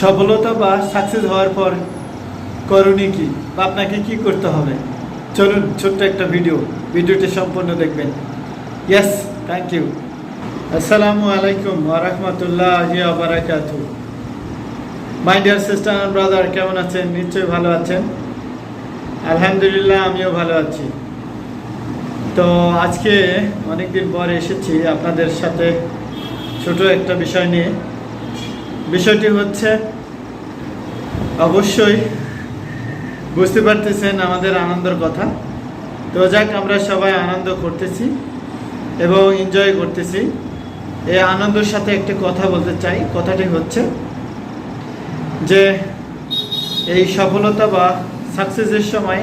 সফলতা বা সাকসেস হওয়ার পর করণীয় কি? বা আপনাকে কি করতে হবে? চলুন, ছোট্ট একটা ভিডিও ভিডিওটি সম্পূর্ণ দেখবেন। ইয়েস থ্যাংক ইউ আসসালামু আলাইকুম ওরহমতুল্লাহ বারাকাতু মাই ডিয়ার সিস্টার ব্রাদার কেমন আছেন? নিশ্চয়ই ভালো আছেন? আলহামদুলিল্লাহ, আমিও ভালো আছি। তো আজকে অনেকদিন পর এসেছি আপনাদের সাথে ছোট একটা বিষয় নিয়ে। বিষয়টি হচ্ছে, অবশ্যই বুঝতে পারতেছেন আমাদের আনন্দের কথা। তো যাক, আমরা সবাই আনন্দ করতেছি এবং এনজয় করতেছি। এই আনন্দের সাথে একটা কথা বলতে চাই। কথাটি হচ্ছে যে, এই সফলতা বা সাকসেসের সময়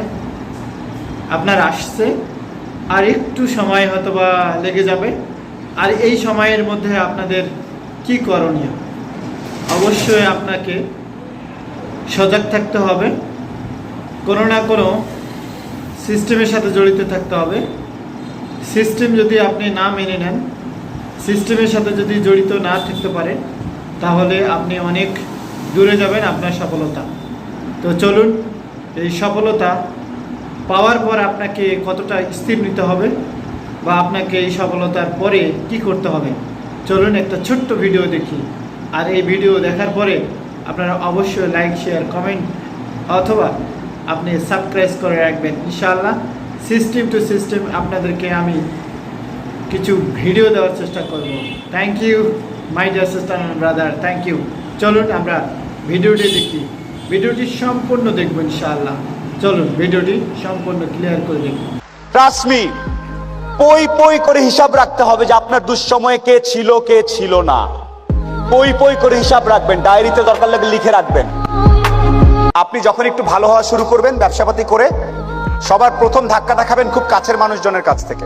আপনার আসছে, আর একটু সময় হয়তো বা লেগে যাবে। আর এই সময়ের মধ্যে আপনাদের কি করণীয়? অবশ্যই আপনাকে সজাগ থাকতে হবে। কোনো না কোনো সিস্টেমের সাথে জড়িত থাকতে হবে। সিস্টেম যদি আপনি না মেনে নেন, সিস্টেমের সাথে যদি জড়িত না থাকতে পারেন তাহলে আপনি অনেক দূরে যাবেন আপনার সফলতা। তো চলুন, এই সফলতা পাওয়ার পর আপনাকে কতটা স্থির নিতে হবে বা আপনাকে এই সফলতার পরে কি করতে হবে? চলুন একটা ছোট্ট ভিডিও দেখি। আর এই ভিডিও দেখার পরে আপনারা অবশ্যই লাইক শেয়ার কমেন্ট অথবা আপনি সাবস্ক্রাইব করে রাখবেন। ইনশাআল্লাহ সিস্টেম টু সিস্টেম আপনাদেরকে আমি কিছু ভিডিও দেওয়ার চেষ্টা করব। Thank you my dear sister brother thank you চলুন আমরা ভিডিওটি দেখি। ভিডিওটি সম্পূর্ণ দেখব ইনশাআল্লাহ। চলুন ভিডিওটি সম্পূর্ণ ক্লিয়ার করে দেখি। ট্রাস্ট মি পই পই করে হিসাব রাখতে হবে যে আপনার দুঃসময়ে কে ছিল কে ছিল না। পই পই করে হিসাব রাখবেন, ডায়েরিতে দরকার লাগলে লিখে রাখবেন। আপনি যখন একটু ভালো হওয়া শুরু করবেন, ব্যবসাপাতি করে সবার প্রথম ধাক্কা দেখাবেন খুব কাছের মানুষজনের কাছ থেকে।